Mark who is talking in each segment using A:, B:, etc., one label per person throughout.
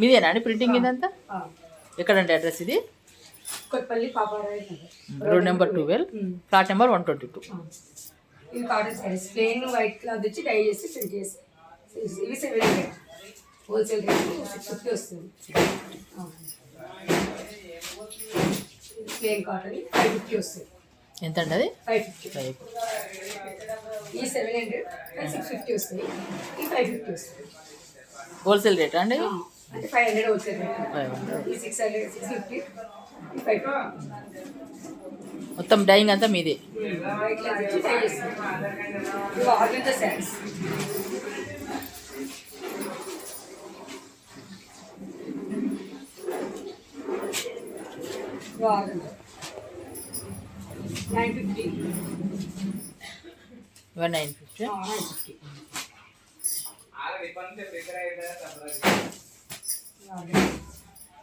A: మీదేనా అండి ప్రింటింగ్ ఇదంతా. ఎక్కడండి అడ్రస్ ఇది?
B: Kothapalli Paparaya
A: road number twelve. Flat number one twenty two
B: cotton saris plain white cloth తెచ్చి డై చేసి ప్రింట్ చేసి. ఇవి seven hundred wholesale rate six fifty వస్తుంది. ప్లెయిన్ కాటన్ ఫైవ్ ఫిఫ్టీ వస్తుంది.
A: ఎంత అండి అది?
B: ఫైవ్ ఫిఫ్టీ
A: ఫైవ్
B: ఈ సెవెన్ హండ్రెడ్ సిక్స్ ఫిఫ్టీ వస్తాయి ఈ ఫైవ్ ఫిఫ్టీ వస్తుంది.
A: హోల్సేల్ రేటా అండి?
B: అంటే ఫైవ్ హండ్రెడ్
A: హండ్రెడ్.
B: ఈ six hundred six fifty. Five
A: మొత్తం డైయింగ్ అంతా మీదే. One nine fifty.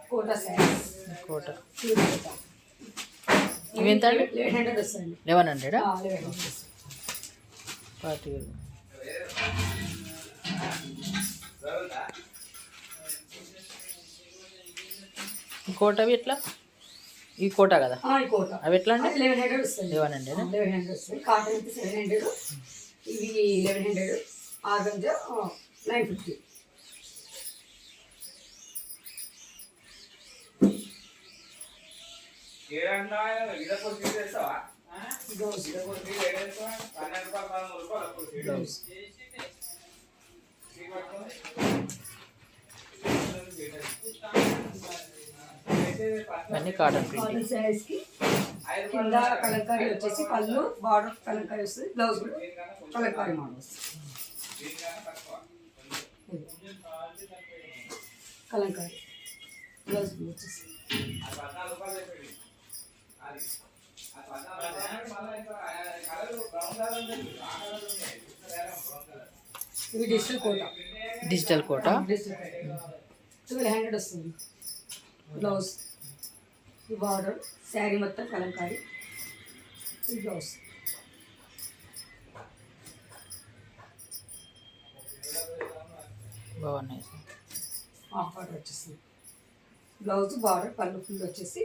B: Kota saris
A: ఇవి ఎంత అండి?
B: లెవెన్ హండ్రెడ్ వస్తాయండి.
A: లెవెన్ హండ్రెడా? ఈ కోట అవి ఎట్లా? ఈ కోట కదా? అవి ఎట్లా అండి?
B: లెవెన్ హండ్రెడ్ వస్తుంది
A: లెవెన్ హండ్రెడ్?
B: లెవెన్ హండ్రెడ్ వస్తుంది కాటన్ సెవెన్ హండ్రెడ్ ఇవి eleven hundred. Nine fifty blouse blouse
A: అన్నీ కాటన్
B: కింద కలంకారీ వచ్చేసి పళ్ళు బార్డర్ కలంకారీ వస్తుంది బ్లౌజ్ కూడా కలంకారీ మోడల్ వస్తుంది. కలంకారీ బ్లౌజ్ వచ్చేసి. ఇవి digital Kota
A: digital Kota
B: twelve hundred వస్తుంది. బ్లౌజ్ ఈ బార్డర్ శారీ మొత్తం కలంకారీ. బ్లౌజ్
A: బాగున్నాయి
B: హాఫ్ బార్డర్ వచ్చేస్తుంది బ్లౌజ్ బార్డర్ పళ్ళు ఫుల్ వచ్చేసి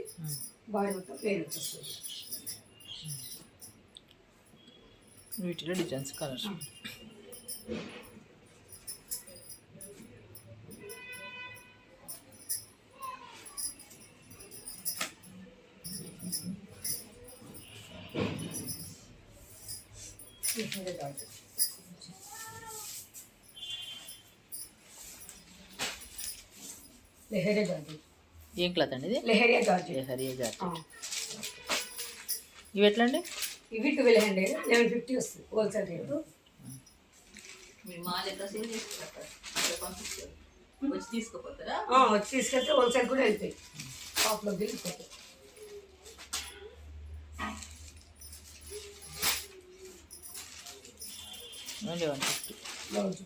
B: బాడీ మొత్తం ప్లేన్ వచ్చేస్తుంది.
A: వీటిలో డిజైన్స్ కలర్స్.
B: లెహరియా జార్జెట్
A: ఏం క్లాత్ అండి ఇది?
B: లెహరియా జార్జెట్.
A: హరియా జాతి
B: ఆ.
A: ఇవి ఎట్లా అండి
B: ఇవి ట్వెల్వ్ హండ్రెడ్ లెవెన్ ఫిఫ్టీ వస్తుంది హోల్సేల్ రేటు.
C: పంపిస్తారు. వచ్చి తీసుకుపోతారా?
B: ఆ, వచ్చి తీసుకెళ్తే హోల్సేల్ కూడా వెళ్తాయి. షాప్లోకి వెళ్ళిపోతాయి
A: only one fifty.
B: Blouse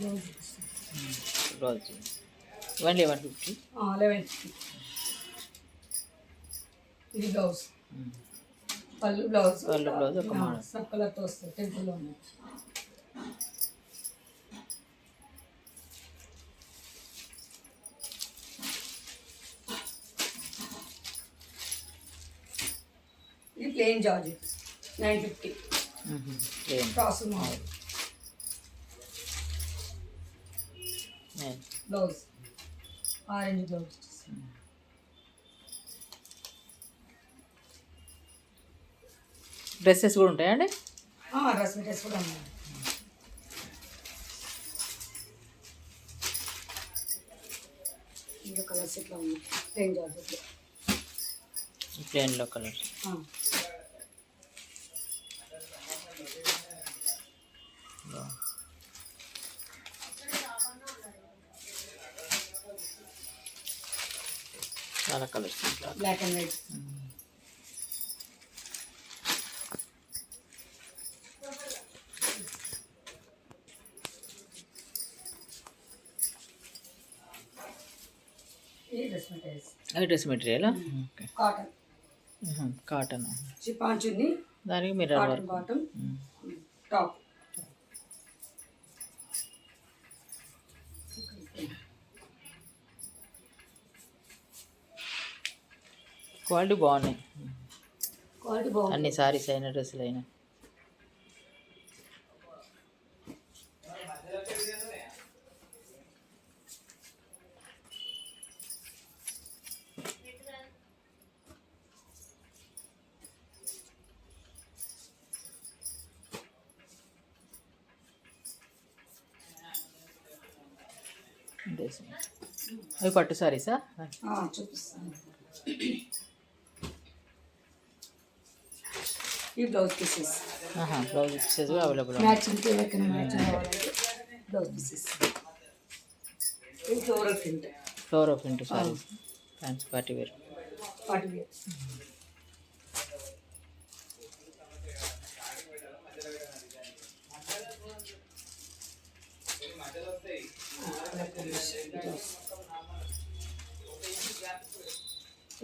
B: blouse చూపిస్తుంది
A: blouse only one fifty
B: eleven fifty ఇది బ్లౌజ్ పళ్ళు బ్లౌజ్
A: పళ్ళు బ్లౌజ్ ఒక మోడల్.
B: సబ్ కలర్తో వస్తుంది టెంపుల్లో ఉన్నాయి ఇది plain georgette nine fifty
A: plain
B: cross model blouse. Orange blouse
A: dresses కూడా ఉంటాయండి
B: డ్రెస్ మెటీరియల్స్ కూడా ఉన్నాయి. ఇంకా కలర్స్ ఇట్లా ఉన్నాయి? ప్లెయిన్ జార్జెట్లో
A: ప్లేన్లో కలర్స్. చాలా colours
B: black and white dress
A: material
B: cotton.
A: Cotton దానికి వర్క్
B: బాటమ్. టాప్
A: క్వాలిటీ బాగున్నాయి.
B: క్వాలిటీ బాగుంది.
A: అన్ని సారీస్ అయినా డ్రెస్సులు అయినా. అవి పట్టు సారీసా?
B: చూపిస్తాను. ఈ blouse pieces.
A: Blouse pieces available
B: matching ఎవరికైనా మ్యాచింగ్ కావాలంటే బ్లౌజ్ పీసెస్. ఇది ఫ్లోరల్ ప్రింట్.
A: ఫ్లోర్ ఆఫ్ into saris fans party wear
B: party wear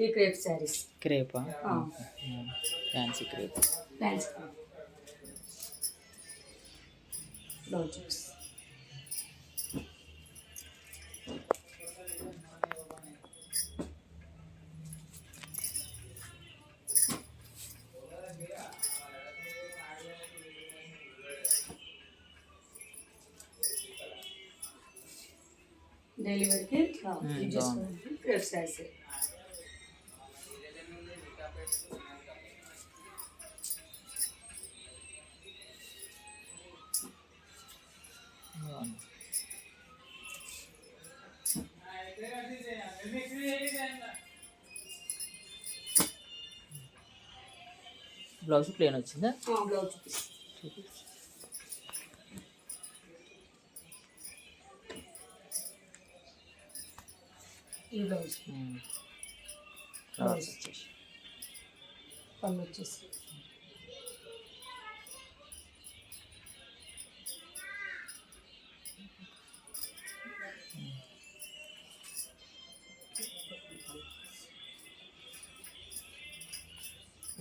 B: ఈ క్రేప్ శారీస్.
A: క్రేపా? ఫ్యాన్సీ క్రేప్
B: ప్లాన్స్ బ్లౌజ్ డెలివరీకి యూజ్
A: బ్లౌజ్ ప్లేన్ వచ్చిందా?
B: బ్లౌజ్ ఈ బ్లౌజ్. బ్లౌజ్ వచ్చేసి. పళ్ళు వచ్చేసి.